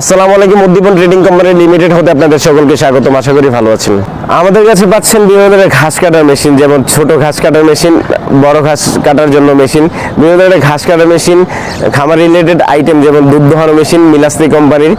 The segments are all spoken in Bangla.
আসসালামু আলাইকুম উদ্দীপন ট্রেডিং কোম্পানি লিমিটেড হতে আপনাদের সকলকে স্বাগতম। আশা করি ভালো আছেন। আমাদের কাছে পাচ্ছেন বিভিন্ন ধরনের ঘাস কাটার মেশিন, যেমন ছোট ঘাস কাটার মেশিন, বড় ঘাস কাটার জন্য মেশিন বিভিন্ন ধরনের ঘাস কাটার মেশিন, খামার রিলেটেড আইটেম যেমন দুধ দোহানো মেশিন মিলাস্তি কোম্পানির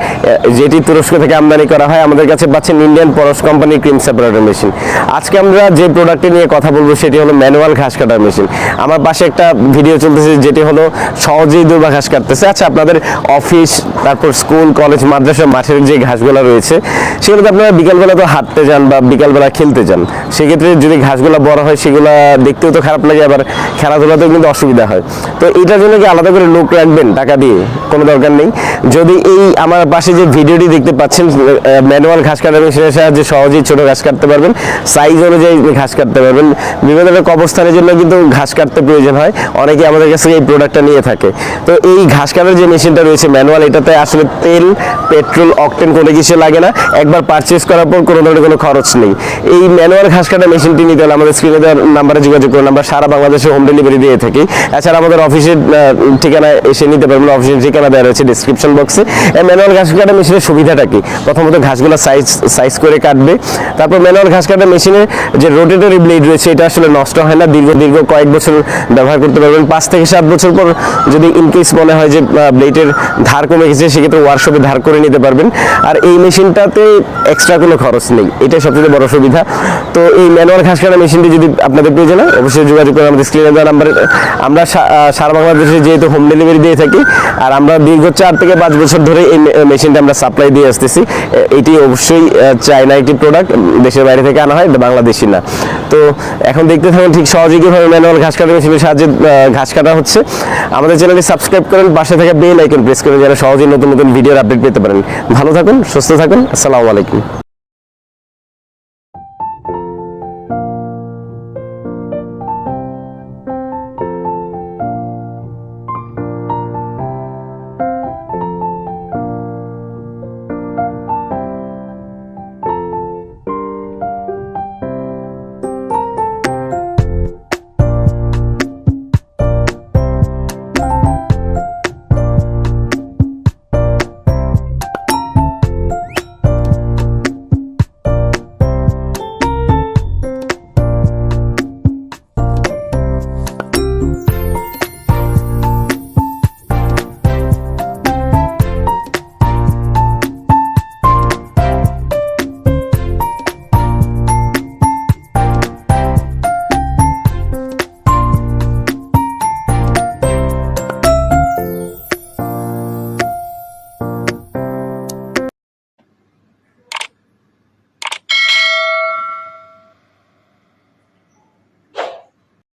যেটি তুরস্ক থেকে আমদানি করা হয়, আমাদের কাছে পাচ্ছেন ইন্ডিয়ান পরশ কোম্পানির ক্রিম সেপারেটর মেশিন। আজকে আমরা যে প্রোডাক্টটি নিয়ে কথা বলব, সেটি হলো ম্যানুয়াল ঘাস কাটার মেশিন। আমার পাশে একটা ভিডিও চলতেছে, যেটি হলো সহজেই দুর্বা ঘাস কাটতেছে। আচ্ছা আপনাদের অফিস তারপর স্কুল কলেজ মাদ্রাসা মাঠের যে ঘাসগুলো রয়েছে, সেগুলোতে আপনারা বিকালবেলা তো হাঁটতে যান বা বিকালবেলা খেলতে যান। সেক্ষেত্রে যদি ঘাসগুলো বড় হয়, সেগুলো দেখতেও তো খারাপ লাগে, আবার খেলাধুলাতেও কিন্তু অসুবিধা হয়। তো এটার জন্য কি আলাদা করে লোক রাখবেন টাকা দিয়ে? কোনো দরকার নেই। যদি এই আমার পাশে যে ভিডিওটি দেখতে পাচ্ছেন ম্যানুয়াল ঘাস কাটার মেশিনের সাহায্যে সহজেই ছোটো ঘাস কাটতে পারবেন। সাইজ অনুযায়ী ঘাস কাটতে পারবেন। বিভিন্ন ধরনের কবরস্থানের জন্য কিন্তু ঘাস কাটতে প্রয়োজন হয়। অনেকে আমাদের কাছ থেকে এই প্রোডাক্টটা নিয়ে থাকে। তো এই ঘাস কাটার যে মেশিনটা রয়েছে, ম্যানুয়াল, এটাতে আসলে তেল, পেট্রোল অকটেন কোনো কিছু লাগে না। একবার পারচেস করার পর কোনো ধরনের কোনো খরচ নেই। এই ম্যানুয়াল ঘাস কাটা মেশিনটি নিতে হলে আমাদের স্ক্রিনে দেওয়ার নাম্বারে যোগাযোগ করুন। আমরা সারা বাংলাদেশে হোম ডেলিভারি দিয়ে থাকি। এছাড়া আমাদের অফিসের ঠিকানা এসে নিতে পারবেন। অফিসের ঠিকানা দেওয়া রয়েছে ডিসক্রিপশন বক্সে ম্যানুয়াল ঘাস কাটা মেশিনের সুবিধাটা কি? প্রথমত ঘাসগুলো সাইজ সাইজ করে কাটবে। তারপর ম্যানুয়াল ঘাস কাটা মেশিনের যে রোটেটরি ব্লেড রয়েছে, এটা আসলে নষ্ট হয় না। দীর্ঘ দীর্ঘ কয়েক বছর ব্যবহার করতে পারবেন। পাঁচ থেকে সাত বছর পর যদি ইনকেস মনে হয় যে ব্লেডের ধার কমে গেছে, সেক্ষেত্রে ওয়ার্কশপে ধার করে নিতে পারবেন। আর এই মেশিনটাতে এক্সট্রা কোনো খরচ নেই। এটাই সবচেয়ে বড় সুবিধা। তো এই ম্যানুয়াল ঘাস কাটা মেশিনটি যদি আপনাদের প্রয়োজন হয় অবশ্যই যোগাযোগ করে আমাদের স্ক্রিনে দেওয়া নাম্বারে। আমরা সারা বাংলাদেশে যেহেতু হোম ডেলিভারি দিয়ে থাকি, আর আমরা দীর্ঘ চার থেকে পাঁচ বছর ধরে এই মেশিনটা আমরা সাপ্লাই দিয়ে আসতেছি। এটি অবশ্যই চায়না একটি প্রোডাক্ট দেশের বাইরে থেকে আনা হয়, এটা বাংলাদেশি না। তো এখন দেখতে থাকুন ঠিক সহজে কীভাবে ম্যানুয়াল ঘাস কাটা মেশিনের সাহায্যে ঘাস কাটা হচ্ছে। আমাদের চ্যানেলটি সাবস্ক্রাইব করেন, পাশে থাকা বেল আইকন প্রেস করে যারা সহজেই নতুন নতুন ভিডিওর আপডেট পেতে পারেন। ভালো থাকুন, সুস্থ থাকুন, আসসালামু আলাইকুম।